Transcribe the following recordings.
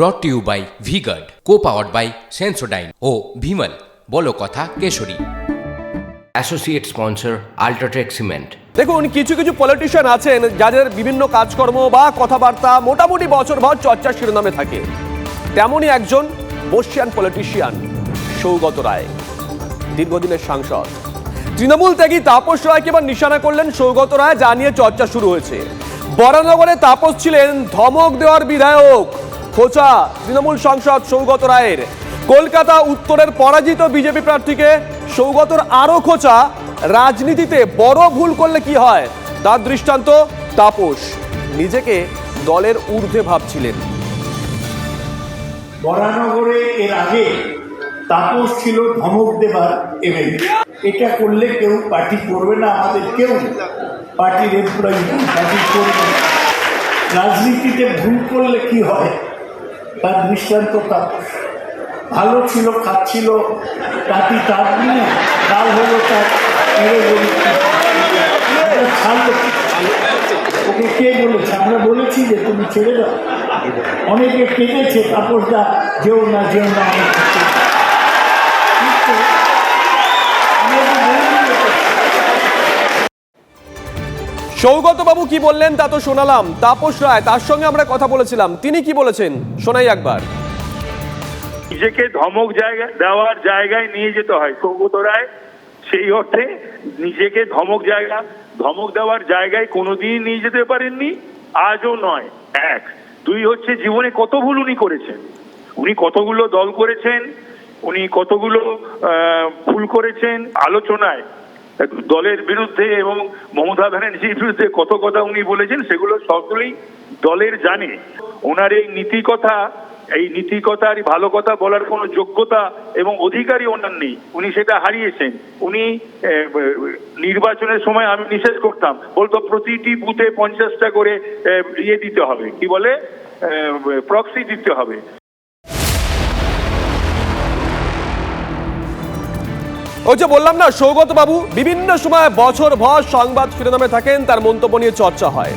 Brought to you by Vguard co powered by Sensodyne ও ভিমল বলো কথা কেশরী। অ্যাসোসিয়েট স্পন্সর আল্ট্রাটেক সিমেন্ট দেখুন কিছু কিছু পলিটিশিয়ান আছেন যাদের বিভিন্ন কাজকর্ম বা কথাবার্তা মোটামুটি বছরভর চর্চার শিরোনামে থাকে। তেমনই একজন বর্ষিয়ান পলিটিশিয়ান সৌগত রায় দীর্ঘদিনের সাংসদ। তৃণমূল ত্যাগী তাপস রায়কে এবার নিশানা করলেন সৌগত রায় যা নিয়ে চর্চা শুরু হয়েছে। বরানগরে তাপস ছিলেন ধমক দেওয়ার বিধায়ক। খোঁচা তৃণমূল সাংসদ সৌগত রায়ের। কলকাতা উত্তরের পরাজিত বিজেপি প্রার্থীকে সৌগতর আরও খোঁচা, রাজনীতিতে বড় ভুল করলে কি হয়? তার দৃষ্টান্ত তাপস। নিজেকে দলের ঊর্ধ্বে ভাবছিলেন। বরানগরে এর আগে তাপস ছিল ধমক দেবার এমএলএ এটা করলে কেউ পার্টি করবে না, আমাদের কেউ পার্টির এমপ্লয়ি পার্টি করবে রাজনীতিতে ভুল করলে কি হয়? তার তাপস ভালো ছিল খাচ্ছিল তাঁতি তার নিয়ে কাল হলো তার ওকে কে বলেছে? আমরা বলেছি যে তুমি ছেড়ে দাও। অনেকে কেঁদেছে তাপসটা যেও না যেও না। সৌগত বাবু কি বললেন তা তো শোনালাম। তাপস রায়, তার সঙ্গে আমরা কথা বলেছিলাম। তিনি কি বলেছেন? শোনাই একবার। নিজেকে ধমক জায়গা, দেওয়ার জায়গায় নিয়ে যেতে হয়। সৌগত রায় সেই অর্থে নিজেকে ধমক জায়গা, ধমক দেওয়ার জায়গায় কোনোদিন নিয়ে যেতে পারেননি, আজও নয়, এক। দুই হচ্ছে জীবনে কত ভুল উনি করেছেন। উনি কতগুলো দল করেছেন, উনি কতগুলো ভুল করেছেন, আলোচনায় দলের বিরুদ্ধে এবং মমতা ব্যানার্জির বিরুদ্ধে কত কথা উনি বলেছেন, সেগুলো সকলেই দলের জানে। ওনার এই নীতি কথা এই নীতি কথা আর ভালো কথা বলার কোনো যোগ্যতা এবং অধিকারই ওনার নেই। উনি সেটা হারিয়েছেন। উনি নির্বাচনের সময় আমি নিষেধ করতাম, বলতো প্রতিটি বুথে পঞ্চাশটা করে ইয়ে দিতে হবে। কি বলে? প্রক্সি দিতে হবে। ওই যে বললাম না, সৌগত বাবু, বিভিন্ন সময় বছর ভর সংবাদ শিরোনামে থাকেন, তার মন্তব্য নিয়ে চর্চা হয়।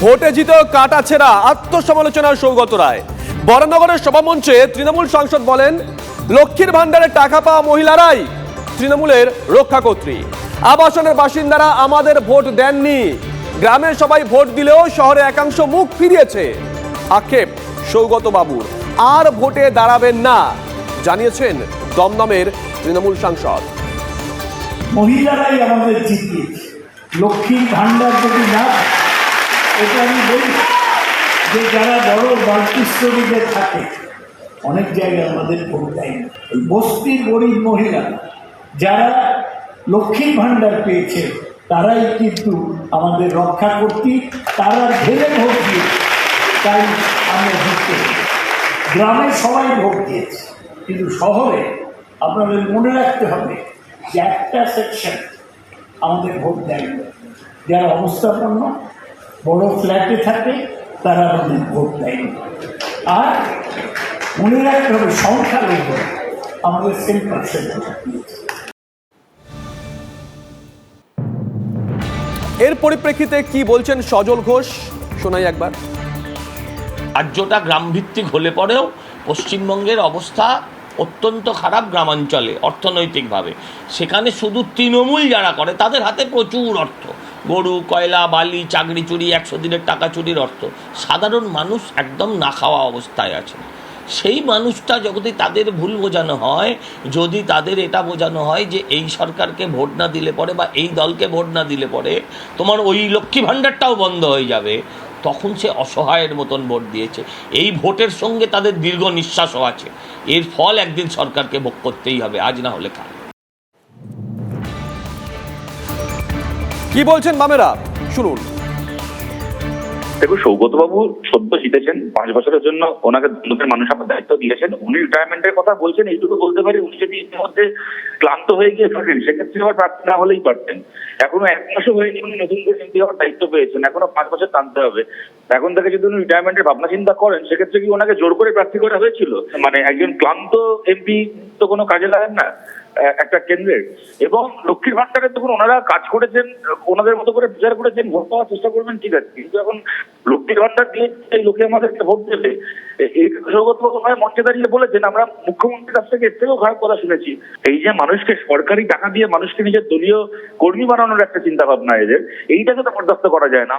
ভোটে জিতেও কাটা ছেঁড়া আত্মসমালোচনা সৌগত রায়। বরানগরের সভামঞ্চে তৃণমূল সাংসদ বলেন, লক্ষ্মীর ভাণ্ডারে টাকা পাওয়া মহিলারাই তৃণমূলের রক্ষাকর্ত্রী। আবাসনের বাসিন্দারা আমাদের ভোট দেননি। গ্রামের সবাই ভোট দিলেও শহরে একাংশ মুখ ফিরিয়েছে। আক্ষেপ সৌগত বাবুর। আর ভোটে দাঁড়াবেন না, জানিয়েছেন দমদমের তৃণমূল সাংসদ। মহিলারাই আমাদের জিতিয়েছে লক্ষ্মীর ভাণ্ডার যদি না এটা আমি বলি যে যারা বড় মাল্টিস্টোরিতে থাকে, অনেক জায়গায় আমাদের ভোট দেয় না। ওই বস্তির গরিব মহিলা, যারা লক্ষ্মীর ভাণ্ডার পেয়েছে, তারাই কিন্তু আমাদের রক্ষা করতে তারা ঢেলে ভোট দিয়েছে তাই আমরা জিততে। গ্রামে সবাই ভোট দিয়েছে, কিন্তু শহরে আপনাদের মনে রাখতে হবে যে একটা সেকশন আমাদের ভোট দেয়। যারা অবস্থাপন্ন বড় ফ্ল্যাটে থাকে তারা আমাদের ভোট দেয়। আর মনে রাখতে হবে সংখ্যালঘু আমাদের সেম পার্সেন্ট এর পরিপ্রেক্ষিতে কি বলছেন সজল ঘোষ? শোনাই একবার। রাজ্যটা গ্রামভিত্তিক হলে পরেও পশ্চিমবঙ্গের অবস্থা অত্যন্ত খারাপ গ্রামাঞ্চলে, অর্থনৈতিকভাবে। সেখানে শুধু তৃণমূল যারা করে, তাদের হাতে প্রচুর অর্থ। গরু, কয়লা, বালি, চাকরি চুরি, একশো দিনের টাকা চুরির অর্থ। সাধারণ মানুষ একদম না খাওয়া অবস্থায় আছে। সেই মানুষটা যদি তাদের ভুল বোঝানো হয়, যদি তাদের এটা বোঝানো হয় যে এই সরকারকে ভোট না দিলে পরে বা এই দলকে ভোট না দিলে পরে, তোমার ওই লক্ষ্মী ভাণ্ডারটাও বন্ধ হয়ে যাবে। তখন সে অসহায়ের মতন ভোট দিয়েছে। এই ভোটের সঙ্গে তাদের দীর্ঘ নিঃশ্বাসও আছে। এর ফল একদিন সরকারকে ভোগ করতেই হবে, আজ না হলে কাল। কি বলছেন মামেরা শুনুন। দেখুন সৌগতবাবু সদ্য জিতেছেন। পাঁচ বছরের জন্য ওনাকে নতুন মানুষ আমার দায়িত্ব দিয়েছেন। উনি রিটায়ারমেন্টের কথা বলছেন, এইটুকু বলতে পারি উনি যদি ইতিমধ্যে ক্লান্ত হয়ে গিয়ে থাকেন, সেক্ষেত্রে আবার প্রার্থী না হলেই পারতেন। এখনও এক মাসও হয়নি উনি নতুন করে দায়িত্ব পেয়েছেন। এখনও পাঁচ বছর টানতে হবে। এখন থেকে যদি উনি রিটায়ারমেন্টের ভাবনা চিন্তা করেন, সেক্ষেত্রে কি ওনাকে জোর করে প্রার্থী করা হয়েছিল? মানে একজন ক্লান্ত এমপি তো কোনো কাজে লাগেন না একটা কেন্দ্রের। এবং লক্ষ্মীর ভান্ডারে তখন ওনারা কাজ করেছেন, ওনাদের মতো করে বিচার করেছেন, ভোট পাওয়ার চেষ্টা করবেন, ঠিক আছে। কিন্তু এখন লক্ষ্মীর ভান্ডার দিয়ে এই লোকে আমাদেরকে ভোট দেবে এই সৌগত ভাই মঞ্চে দাঁড়িয়ে বলেছেন, আমরা মুখ্যমন্ত্রীর কাছ থেকে এর থেকেও খারাপ কথা শুনেছি। এই যে মানুষকে সরকারি টাকা দিয়ে মানুষকে নিজের দলীয় কর্মী বানানোর একটা চিন্তা ভাবনা এদের, এইটাকে তো বরদাস্ত করা যায় না।